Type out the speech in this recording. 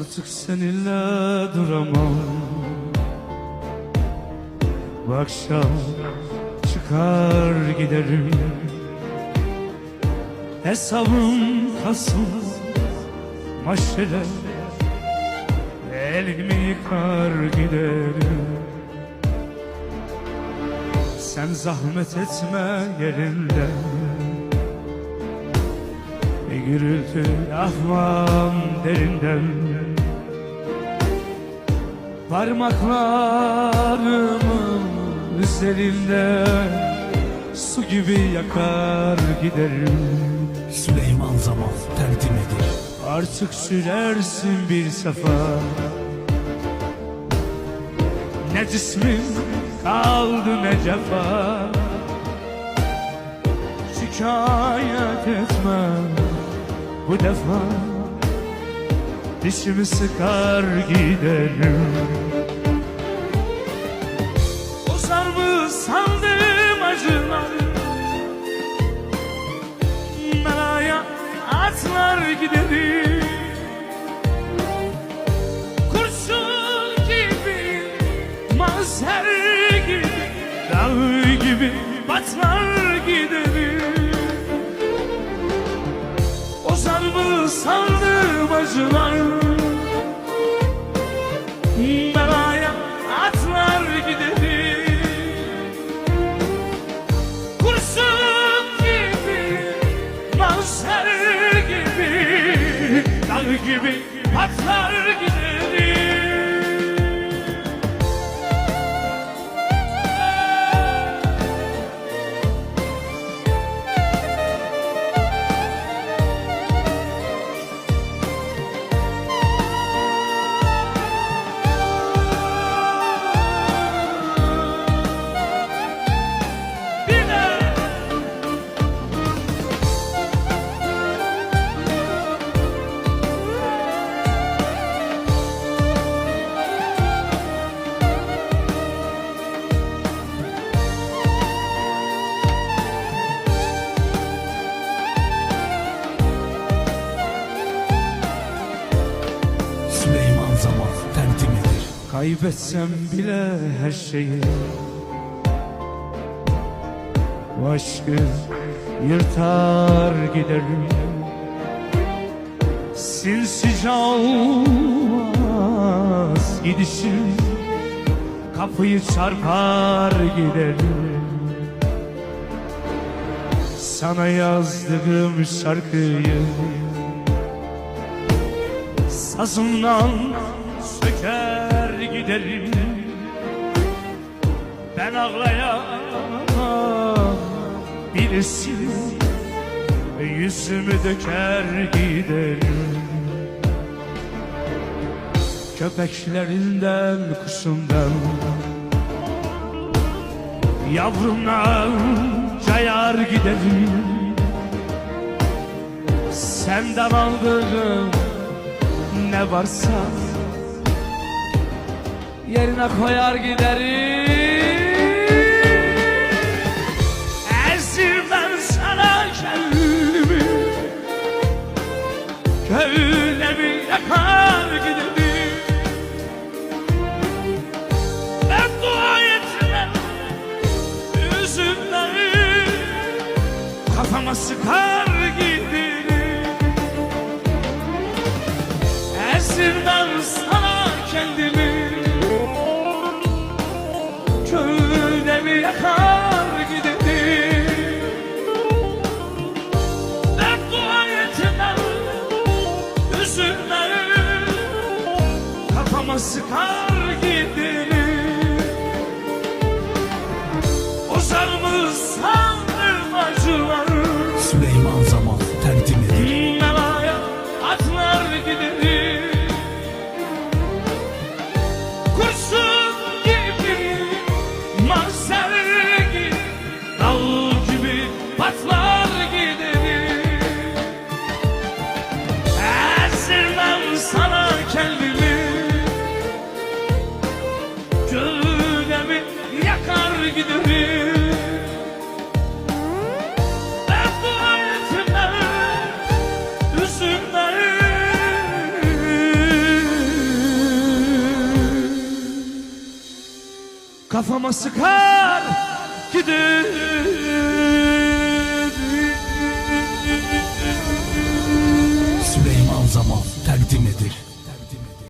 Artık seninle duramam. Bu akşam çıkar giderim. Hesabım kasılmaz Maşere. Elimi yıkar giderim. Sen zahmet etme yerinde Bir gürültü ahmam derinden. Parmaklarımın üzerinde Su gibi yakar giderim. Süleyman zaman terdim edir Artık sürersin bir sefer Ne cismin kaldı ne cefa. Şikayet etme bu defa. Dişimi sıkar giderim. Bozar mı sandım acılar Melaya atlar giderim Kurşun gibi Mazer gibi Dağ gibi Batlar Mı sandım acılar Melaya atlar giderim Kurşun gibi, mahşer gibi, dağ gibi patlar giderim. Zaman terdim edir Kaybetsem bile her şeyi. Bu aşkı yırtar giderim. Sinsice olmaz gidişim. Kapıyı çarpar giderim. Sana yazdığım şarkıyı Sazımdan söker giderim. Ben ağlayamam. Bilirsin Yüzümü döker giderim. Köpeklerinden kuşumdan Yavrumdan cayar giderim. Senden aldığım ne varsa yerine koyar giderim. Ezirmem sana kendimi Kölemi yakar giderim. Ben dua etmem yüzümden Kafama sıkar Kafama sıkar giderim giderim Dertli hayatımdan Üzümden Kafama sıkar giderim